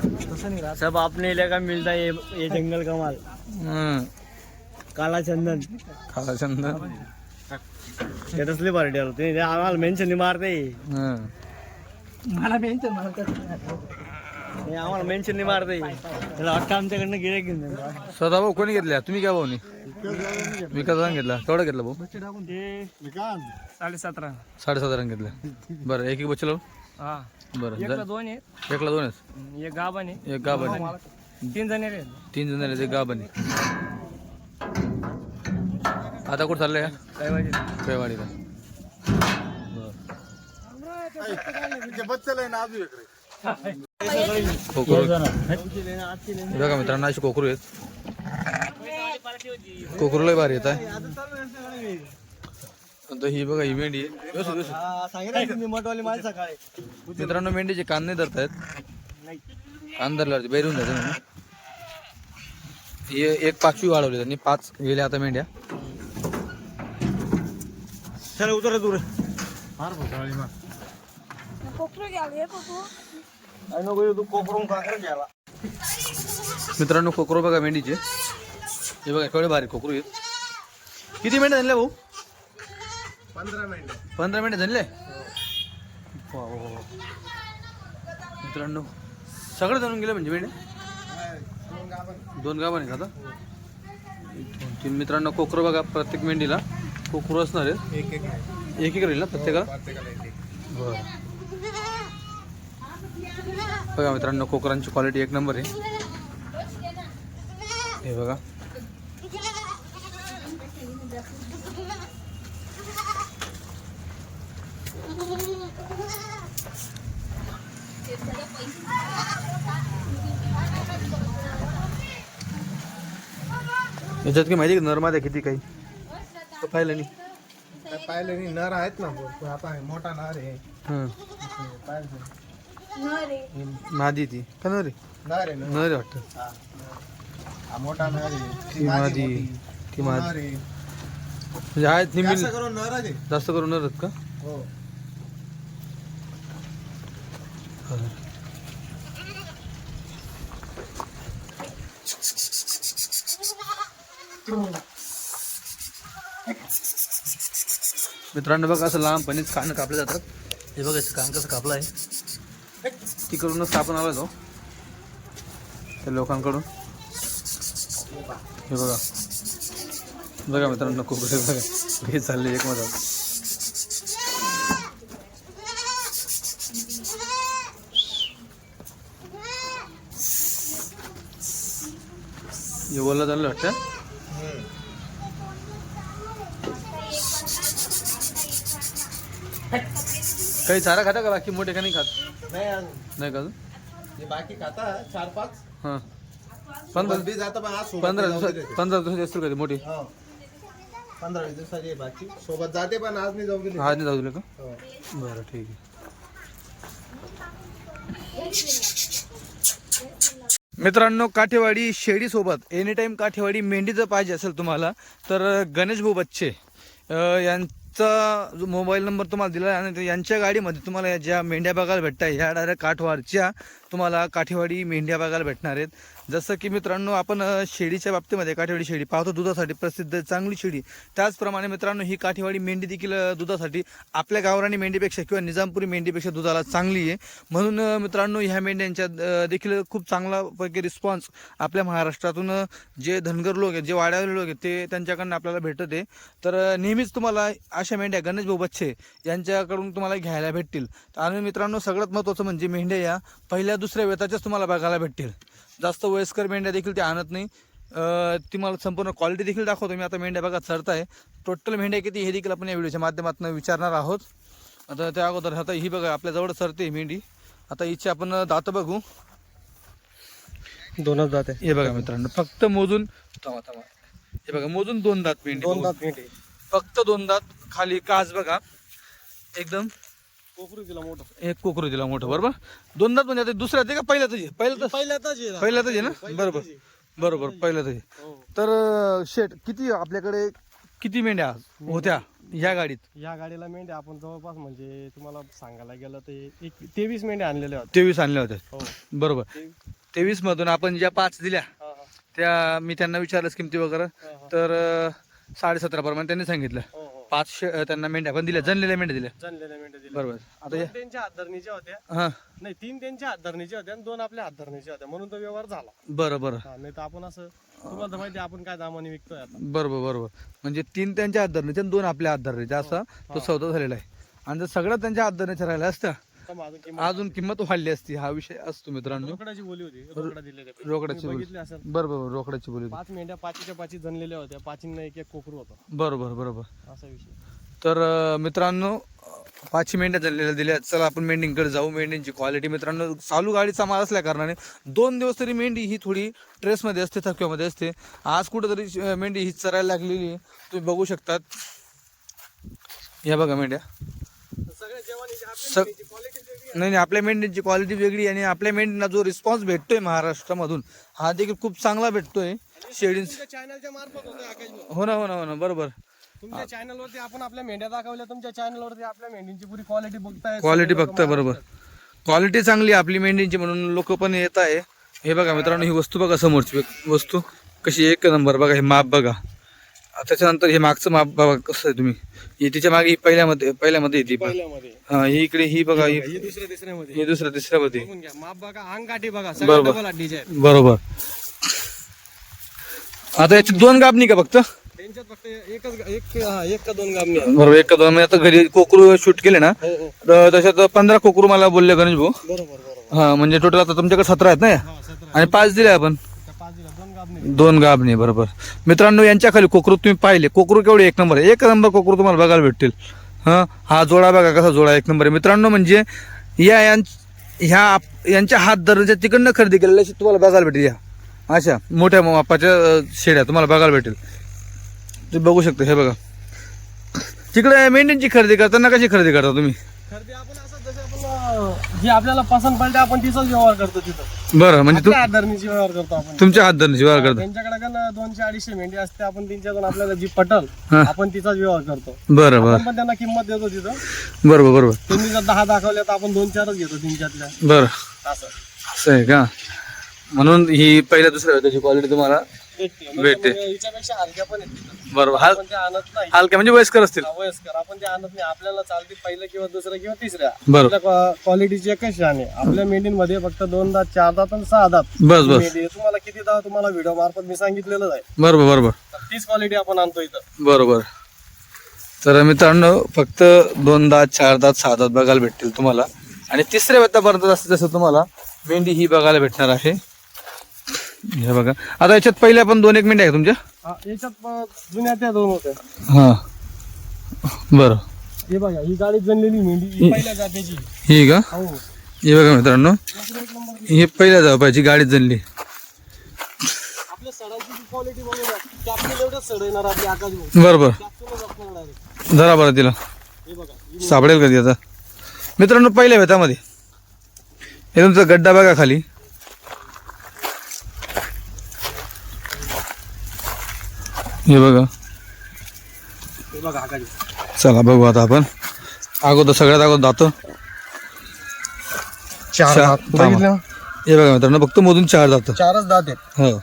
सब आपने इलाका मिलता है ये, ये जंगल का माल. काला चंदन। काला चंदन। ते तसले पार्टी आलो ते ते आम्हाला मेन्शन मारते हं. मला मेन्शन मारतात हे आम्हाला मेन्शन नाही मारते त्याला वाटतं आमच्याकडनं गिरे घेऊन जाईल. सदा भाऊ कोणी घेतल्या तुम्ही काय भाऊनी विकास घेतला केवढा घेतला भाऊ? साडे सतरा साडेसाधारण घेतल्या बरं एक एक बच्चे लावून हा. बरं एकला जर- दोन आहे एकला दोन आहेत? एक गाभण आहे. एक गाभण आहे. तीन जण तीन जण आहेत एक गाभण आहे. आता कुठं चाललंय? काय पाहिजे कैवाडीला कोकरू हे बघा मित्रांनो अशी कोकरू आहेत. कोकरू लय भारी येत आहे आता ही बघा ही मेंढी आहे. व्यवस्थित, व्यवस्थित. सांगितलं तुम्ही मटवाली माझी सकाळी मित्रांनो मेंढीचे कान नाही धरतायत. कान धरल्यावरती बैरून जाते म्हणून. हे एक पाचवी वाढवली त्यांनी पाच गेल्या आता मेंढ्या चल उतर दूर कोकरू घ्याल कोकरू. आई नको तू कोकरून घ्यायला मित्रांनो कोकरू बघा मेंढीचे हे बघा केवढे भारी कोकरू आहेत. किती मेंढ्या झाल्या भाऊ? पंधरा मिनिट. पंधरा मिनिटं झाले? मित्रांनो सगळं जाणून गेलं म्हणजे मेंढ्या दोन गावाने का आता. तीन मित्रांनो कोकरू बघा प्रत्येक मेंढीला कोकरू असणार आहे एक एक एक एक राहील ना प्रत्येकाला बरं. बघा मित्रांनो कोकरांची क्वालिटी एक नंबर आहे. हे बघा. याच्यात माहिती का? नरमाद आहे किती काही? तो पाहिलं नाही. पाहिलं नाही. नर आहेत ना. आता हे मोठा नर आहे. हां. पाहिलं न रे मादी ती. का नर नर आहे नर नर आहे वाटतं. मोठा नर आहे. ती मादी ती मादी. नर म्हणजे आहेत जास्त करून नर आहे. जास्त करून नर आहेत का? हो. मित्रांनो बघा असं लांबपणीच कान कापले जातात. हे बघा याचं कान कसं कापलं आहे तिकडूनच आपण आलो तो. त्या लोकांकडून. हे बघा. बघा मित्रांनो खूप बघा. हे चालले एक मजा हे बोललं चाललं वाटतं काही चारा खाता का बाकी मोठे का नाही खात नाही. नाही का अजून? हे बाकी खाता चार पाच हाँ पंधरा बी जातं पण आज सोबत पंधरा जाऊ दिवसात दिले. पंधरा दिवसाची असतील का ती मोठी हो. पंधरा वीस दिवसाची आहे बाकी सोबत जाते पण आज नाही जाऊ जाऊ दिलं का हो. बरं ठीक आहे मित्रांनो काठेवाडी शेळीसोबत एनी टाईम काठेवाडी मेंढी जर पाहिजे असेल तुम्हाला तर गणेश भाऊ बच्चे यांचा जो मोबाईल नंबर तुम्हाला दिला आहे आणि यांच्या गाडीमध्ये तुम्हाला या ज्या मेंढ्या बघायला भेटत आहे ह्या डायरेक्ट काठवाडच्या तुम्हाला काठेवाडी मेंढ्या बघायला भेटणार आहेत. जसं की मित्रांनो आपण शेळीच्या बाबतीमध्ये काठेवाडी शेळी पाहतो दुधासाठी प्रसिद्ध चांगली शेळी. त्याचप्रमाणे मित्रांनो ही काठेवाडी मेंढी देखील दुधासाठी आपल्या गावरानी मेंढीपेक्षा किंवा निजामपुरी मेंढीपेक्षा दुधाला चांगली आहे. म्हणून मित्रांनो ह्या मेंढ्यांच्या देखील खूप चांगला पैकी रिस्पॉन्स आपल्या महाराष्ट्रातून जे धनगर लोक आहेत जे वाड्यावरील लोक आहेत ते त्यांच्याकडनं आपल्याला भेटत आहे. तर नेहमीच तुम्हाला अशा मेंढ्या गणेश भाऊ यांच्याकडून तुम्हाला घ्यायला भेटतील. आणि मित्रांनो सगळ्यात महत्त्वाचं म्हणजे मेंढ्या या पहिल्या दुसऱ्या वेताच्याच तुम्हाला बघायला भेटतील. जास्त वयस्कर मेंढ्या देखील ते आणत नाही. अं, तुम्हाला संपूर्ण क्वालिटी देखील दाखवतो. मी आता मेंढ्या बघा चढताय. टोटल मेंढ्या किती हे देखील आपण या व्हिडिओच्या माध्यमातून विचारणार आहोत. आता त्या अगोदर आता ही बघा आपल्या जवळ सरते मेंढी. आता हिची आपण दात बघू. दोनच जाते हे बघा मित्रांनो फक्त मोजून थांबा थांबा. हे बघा मोजून दोन दात मेंढी दोन दात मिनिट फक्त दोन दात खाली काच बघा. एकदम कोकरू दिला मोठं. एक कोकरू दिला मोठं बरोबर? दोन दात म्हणजे आता दुसऱ्यात आहे का पहिल्यातच आहे? पहिल्यातच? पहिल्यातच पहिल्यातच आहे ना? बरोबर. बरोबर पहिल्यातच आहे. तर अं, शेट किती आपल्याकडे किती मेंढ्या होत्या या गाडीत? या गाडीला मेंढ्या आपण जवळपास म्हणजे तुम्हाला सांगायला गेलं तर एक तेवीस मेंढ्या आणलेल्या होत्या. तेवीस आणल्या होत्या. हो. बरोबर. तेवीस मधून आपण ज्या पाच दिल्या हा, हा, त्या मी त्यांना विचारलंच किमती वगैरे. हा, हा. तर अं, साडेसतरा प्रमाणे त्यांनी सांगितलं. हो, हो. पाच शे- अं, त्यांना मेंढ्या पण दिल्या जनलेल्या मेंढ्या दिल्या. जनलेल्या मेंढ्या दिल्या. बरोबर. आता दोन या त्यांच्या हात धरणीच्या होत्या. हा. नाही तीन त्यांच्या हात धरणीच्या होत्या आणि दोन आपल्या हात धरणीच्या होत्या. म्हणून तो व्यवहार झाला. बरं बरं. हा, नाही तर आपण असं तुम्हाला तर माहिती आहे आपण काय दामाने विकतोय आता. बरोबर बरोबर. म्हणजे तीन त्यांच्या हात धरण्याचे आणि दोन आपल्या हात धरण्याचे असा तो सौदा झालेला आहे. आणि जर सगळं त्यांच्या हात धरण्याचे राहिलं असतं अजून किंमत वाढली असती हा विषय असतो मित्रांनो. रोकडाची बोली होती रोकडा दिलेल्या पैसे. रोकडाची तुम्ही बोली. बघितले असेल. बरोबर बरोबर रोकडाची बोली पाच मेंढ्या पाचीच्या पाची जनलेल्या होत्या. पाचींना एक एक कोकरू होतं. बरोबर बरोबर असा विषय. तर अं, मित्रांनो पाचशे मेंढ्या झालेल्या दिल्या. चला आपण मेंढींकडे जाऊ. मेंढींची क्वालिटी मित्रांनो चालू गाडीचा माल असल्या कारणाने दोन दिवस तरी मेंढी ही थोडी ट्रेसमध्ये असते थकव्यामध्ये असते. आज कुठेतरी अं, मेंढी ही चरायला लागलेली आहे. तुम्ही बघू शकतात. या बघा मेंढ्या. सगळ्या जेवण स- नाही नाही आपल्या मेंढींची क्वालिटी वेगळी आणि आपल्या मेंढींना जो रिस्पॉन्स भेटतोय महाराष्ट्रामधून हा देखील खूप चांगला भेटतोय. शेळी चॅनलच्या मार्फत होतं आकाश भाऊ. हो ना हो ना हो ना बरोबर. तुमच्या चॅनलवरती आपण आपल्या मेंढ्या दाखवल्या तुमच्या चॅनलवरती आपल्या मेंढींची पुरी क्वालिटी बघताय क्वालिटी सगळे लोकं बघता बरोबर. क्वालिटी चांगली आहे आपली मेंढींची म्हणून लोक पण येत आहे. हे बघा मित्रांनो ही वस्तू बघा समोरची वस्तू. कशी एक नंबर बघा हे माप बघा. त्याच्यानंतर हे मागचं माप बघा कसं आहे तुम्ही. ही तिच्यामागे ही पहिल्यामध्ये पहिल्यामध्ये येते पहिल्यामध्ये. हा ही इकडे ही बघा ही ही दुसऱ्या तिसऱ्यामध्ये. ही दुसऱ्या तिसऱ्यामध्ये. बघून घ्या. माप बघा अंग काठी बघा बरोबर. डबल आता याची दोन गाबणी का फक्त? त्यांच्यात फक्त एकच एक हा, एक का दोन गामणी. बरोबर एक का दोन. म्हणजे आता घरी कोकरू शूट केले ना हो हो. तर तशात पंधरा कोकरू मला बोलले गणेश भाऊ बरोबर बरोबर. हा म्हणजे टोटल आता तुमच्याकडे सतरा आहेत ना या? हा सतरा. आणि पाच दिले आपण. दोन गामणी गाबणे बरोबर. मित्रांनो यांच्या खाली कोकरू तुम्ही पाहिले. कोकरू केवढे एक नंबर आहे. एक नंबर कोकरू तुम्हाला बघायला भेटतील. हां? हा जोडा बघा कसा जोडा एक नंबर आहे. मित्रांनो म्हणजे या यां- ह्या आप- यांच्या हात धरण्याच्या तिकडनं खरेदी केलेल्या अशी तुम्हाला बघायला भेटेल या. अशा मोठ्या मापाच्या शेड्या तुम्हाला बघायला भेटेल तुम्ही बघू शकता हे बघा. तिकडे मेंढ्यांची खरेदी करताना कशी खरेदी करता तुम्ही खरेदी आपण असं जसं आपण अं, जे आपल्याला पसंत पडते आपण तिचाच व्यवहार करतो तिथं. बरं म्हणजे तू आपल्या आधारनीची व्यवहार करतो आपण. तुमच्या हात धरण्याची व्यवहार करता. त्यांच्याकडे का ना दोनशे अडीचशे मेंढी असते आपण त्यांच्याकडून आपल्याला जी पटल हा. आपण तिचाच व्यवहार करतो. बरं बरं. आपण पण त्यांना किंमत देतो तिथं. बरोबर बरोबर. त्यांनी जर दहा दाखवल्या तर आपण दोन चारच घेतो त्यांच्यातल्या बरं. असं. असं आहे का? म्हणून ही पहिल्या दुसऱ्या त्याची क्वालिटी तुम्हाला भेटते भेटते. म्हणजे हिच्यापेक्षा हलक्या पण आहेत तिथं. बरोबर. हाल आपण ते आणत नाही. हलक्या म्हणजे वयस्कर असतील. हा, वयस्कर. आपण ते आणत नाही आपल्याला चालते पहिलं किंवा दुसरं किंवा तिसऱ्या. बरोबर. आपल्या क्वालिटीची एकच शान आहे. आपल्या मेंढीमध्ये फक्त दोन दात चार दात आणि सहा दात. बस बस. मेंढी आहे. तुम्हाला किती दात तुम्हाला व्हिडिओ मार्फत मी सांगितलेलं आहे. बरोबर बरोबर. तर तीच क्वालिटी आपण आणतो इथं. बरोबर. तर मित्रांनो फक्त दोन दात चार दात सहा दात बघायला भेटतील तुम्हाला. आणि तिसऱ्या व्यतापर्यंत जास्तीत जास्त तुम्हाला मेंढी ही बघायला भेटणार आहे. हे बघा. आता याच्यात पहिल्या पण दोन एक मिनिट आहे तुमच्या? हा, याच्यात अं, जुन्या त्या दोन होत्या. हा. बरं. हे बघा ही गाडी जनलेली मेंढी. ही पहिल्या जात्याची ही का? हो. हे बघा मित्रांनो. ही पहिल्या जापायची गाडीत जनली आपल्या सडाची क्वालिटी बघूया कॅप्सूल एवढंच सड येणार आपली आकाश भाऊ कॅप्सूलच असणार धरा बरं तिला. हे बघा सापडेल कधी आता? मित्रांनो पहिल्या वेतामध्ये हे तुमचा गड्डा बघा खाली. हे बघा. चला बघू आता आपण. अगोदर सगळ्यात अगोदर जातो चार. बघितलं? हे बघा मित्रांनो फक्त मोजून चार जातं चारच दात आहेत. हो.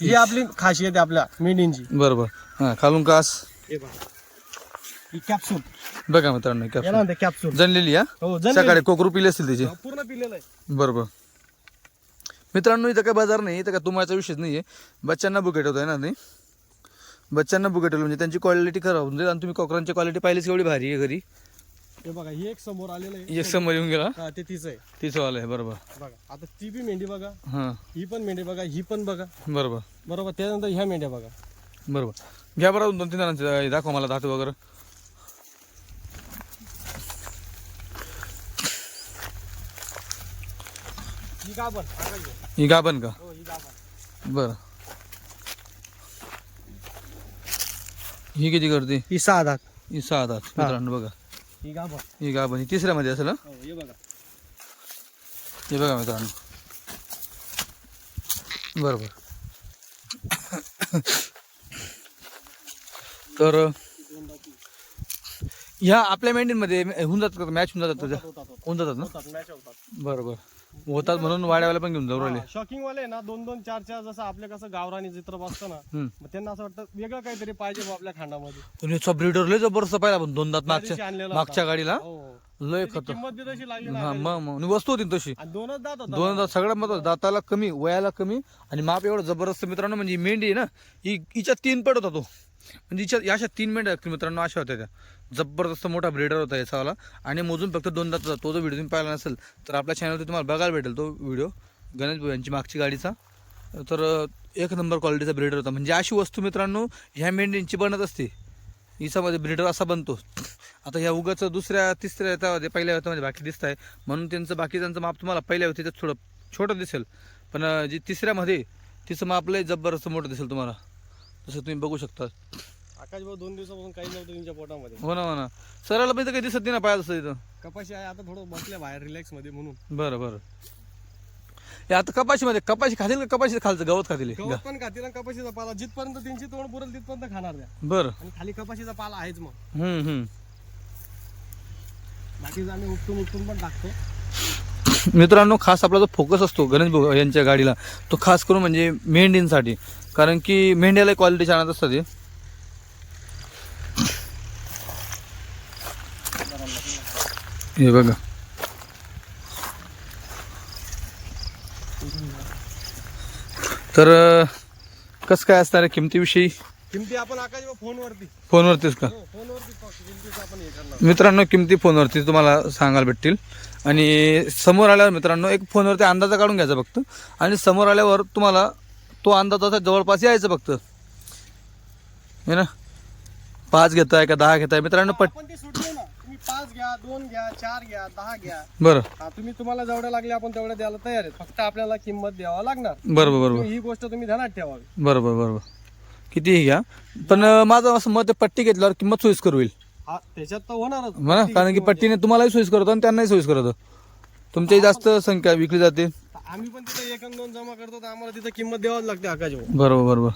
ही आपली खासियत आहे आपल्या मेंढींची बरोबर. हां खालून कास. हे बघा. ही कॅप्सूल बघा मित्रांनो याला कॅप्सूल म्हणते कॅप्सूल जनलेली हा? हो सकाळी कोकरू पिले असतील त्याचे पूर्ण पिलेलं आहे. बरोबर. मित्रांनो इथं काय बाजार नाही इथं काय तुम्हाला विषयच नाही आहे बच्चांना बुकेट होत आहे ना नाही? बच्चांना बुकेट म्हणजे त्यांची क्वालिटी खराब होऊन जाईल आणि तुम्ही कोकरांची क्वालिटी पाहिलीच एवढी भारी आहे घरी. हे बघा ही एक समोर आलेलं आहे. एक समोर येऊन गेला? हा ते तीच आहे. तिचं वाला आहे बरोबर. बघा आता ती बी मेंढी बघा. हां. ही पण मेंढी बघा ही पण बघा. बरोबर. बरोबर त्यानंतर ह्या मेंढ्या बघा. बरोबर. घ्या बरं दोन तीन जणांचे दाखवा मला धातू वगैरे. ही का. ही गाभण का? हो ही का पण बरं. ही किती करते? ही सहा दात ही सहा दात मित्रांनो बघा. ही पण ही गाभण ही तिसऱ्यामध्ये असेल हं? हो बघा. हे बघा मित्रांनो. बरोबर. तर ह्या आपल्या मेंढीमध्ये होऊन जातात का? मॅच होऊन जातात तुझ्या होतात होऊन जातात ना? होतात मॅच होतात. बरं बरं होतात म्हणून वाड्यावाला पण घेऊन जाऊ राहिले. शॉकिंग वाले ना दोन दोन चार चार जसं आपल्या कसं गावरानी चित्र बसतं ना. मग त्यांना असं वाटतं वेगळं काहीतरी पाहिजे आपल्या खांडामध्ये. याचा ब्रीडर लय जबरदस्त पाहिला पण दोन दात मागच्या आणलेला मागच्या. गाडीला. हो. लय त्याची खत किंमत बी तशी लागली हा ना मग मग. आणि वस्तू होती ना तशी. आणि दोनच दात होता दोन दात सगळ्यात महत्वाचं दाताला कमी वयाला कमी आणि माप एवढं जबरदस्त मित्रांनो म्हणजे ही मेंढी आहे ना ही हिच्या तीन पट होता तो. म्हणजे हिच्या या अशा तीन मेंढ्या आहेत मित्रांनो अशा होत्या त्या. जबरदस्त मोठा ब्रेडर होता याचावाला आणि मोजून फक्त दोन दात तो जो व्हिडिओ तुम्ही पाहिला नसेल तर आपल्या चॅनलवर तुम्हाला बघायला भेटेल तो व्हिडिओ गणेश भाऊ यांची मागची गाडीचा. तर एक नंबर क्वालिटीचा ब्रेडर होता. म्हणजे अशी वस्तू मित्रांनो ह्या मेंढींची बनत असते. हिचामध्ये ब्रिडर असा बनतो. आता ह्या उगाचं दुसऱ्या तिसऱ्या याच्यामध्ये पहिल्या याच्यामध्ये बाकी दिसत आहे म्हणून त्यांचं बाकी त्यांचं माप तुम्हाला पहिल्या त्याच्यात थोडं छोटं दिसेल. पण जी तिसऱ्यामध्ये तिचं माप लय जबरदस्त मोठं दिसेल तुम्हाला. जसं तुम्ही बघू शकता. आकाश भाऊ दोन दिवसापासून काही नव्हतं त्यांच्या पोटामध्ये. हो ना हो ना. सराला पण इथं काही दिसत नाही ना इथं. कपाशी आहे आता थोडं बसल्या बाहेर रिलॅक्समध्ये म्हणून. बरं बरं. हे आता कपाशीमध्ये कपाशी खातील का कपाशी खालचं? गवत खातील. गवत पण खातील आणि कपाशीचा पाला जिथपर्यंत त्यांची तोंड पुरेल तिथपर्यंत खाणार द्या बरं. आणि खाली कपाशीचा पाला आहेच मग. हम्म हम्म. बाकीचं आम्ही उपटून उपटून पण टाकतो. मित्रांनो खास आपला जो फोकस असतो गणेश भाऊ यांच्या गाडीला तो खास करून म्हणजे मेंढींसाठी कारण की मेंढ्याला क्वालिटी छान असतात हे हे बघा. तर कसं काय असणार आहे किमतीविषयी? किमती आपण आकाश फोनवरती. फोनवरतीच का? हो मित्रांनो किमती फोनवरती तुम्हाला सांगायला भेटतील. आणि समोर आल्यावर मित्रांनो एक फोनवरती अंदाजा काढून घ्यायचा फक्त. आणि समोर आल्यावर तुम्हाला तो अंदाजाचा जवळपास यायचं फक्त. हे ना? पाच घेताय का दहा घेताय? मित्रांनो पट पाच घ्या दोन घ्या चार घ्या दहा घ्या. बरं. हा तुम्ही तुम्हाला जेवढ्या लागले आपण तेवढ्या द्यायला तयार आहेत. फक्त आपल्याला किंमत द्यावा लागणार. बरोबर बरोबर. ही गोष्ट तुम्ही ध्यानात ठेवावी. बरोबर बरोबर. कितीही घ्या. पण अं, माझं असं मत आहे, पट्टी घेतल्यावर किंमत सोयीस्कर होईल. हा त्याच्यात तर होणारच. म्हणा कारण की पट्टीने तुम्हालाही सोयीस्कर होतं आणि त्यांनाही सोयीस्कर होतं. तुमच्याही जास्त संख्या विकली जाते. आम्ही पण तिथे एक आणि दोन जमा करतो तर आम्हाला तिथे किंमत द्यावाच लागते आकाश भाऊ बरोबर बरोबर.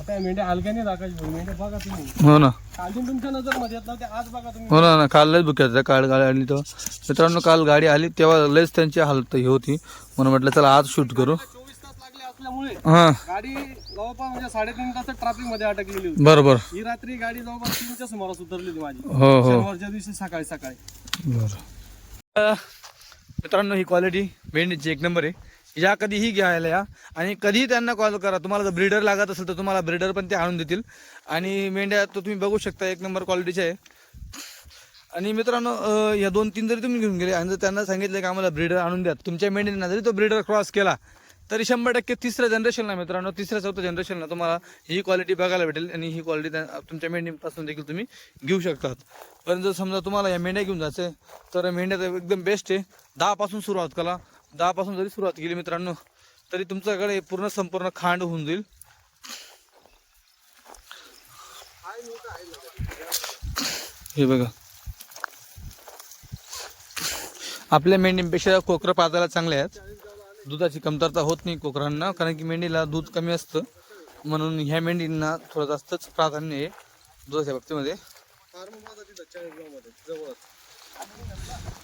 आता मेंढ्या हलक्याने आकाश भाऊ. मेंढ्या बघा तुम्ही. हो ना. तुमच्या नजरमध्ये येत नव्हते आज बघा तुम्ही. हो ना ना. काल लयच बुक्याचा काल गाडी आली तर. मित्रांनो काल गाडी आली तेव्हा लयच त्यांची हालत ही होती. म्हणून म्हटलं चला आज शूट करू. चोवीस तास लागले असल्यामुळे हां. गाडी जवळपास म्हणजे साडेतीन तास ट्रॅफिकमध्ये अटकलेली होती. बरोबर. ही रात्री गाडी जवळपास तीनच्या सुमारास उतरली होती माझी. हो हो. शनिवारच्या दिवशी सकाळी सकाळी. बरं. मित्रांनो ही क्वालिटी मेंढीची एक नंबर आहे. या कधीही घ्यायला या. आणि कधीही त्यांना कॉल करा. तुम्हाला जर ब्रीडर लागत असेल तर तुम्हाला ब्रीडर पण ते आणून देतील. आणि मेंढ्या तर तुम्ही बघू शकता एक नंबर क्वालिटीचे आहे. आणि मित्रांनो या दोन तीन जरी तुम्ही घेऊन गेले आणि जर त्यांना सांगितलं की आम्हाला ब्रीडर आणून द्या तुमच्या मेंढ्यांना जरी तो ब्रीडर क्रॉस केला तरी शंभर टक्के तिसऱ्या जनरेशनला मित्रांनो तिसऱ्या चौथ्या जनरेशनला तुम्हाला ही क्वालिटी बघायला भेटेल आणि ही क्वालिटी तुमच्या मेंढीपासून देखील तुम्ही घेऊ शकतात. पण जर समजा तुम्हाला या मेंढ्या घेऊन जायचं तर मेंढ्या तर एकदम बेस्ट आहे. दहापासून सुरुवात करा. दहापासून जरी सुरुवात केली मित्रांनो तरी तुमच्याकडे पूर्ण संपूर्ण खांड होऊन जाईल. हे बघा. आपल्या मेंढीपेक्षा कोकरं पाजायला चांगले आहेत. दुधाची कमतरता होत नाही कोकरांना कारण की मेंढीला दूध कमी असतं. म्हणून ह्या मेंढींना थोडं जास्तच प्राधान्य आहे दुधाच्या बाबतीमध्ये.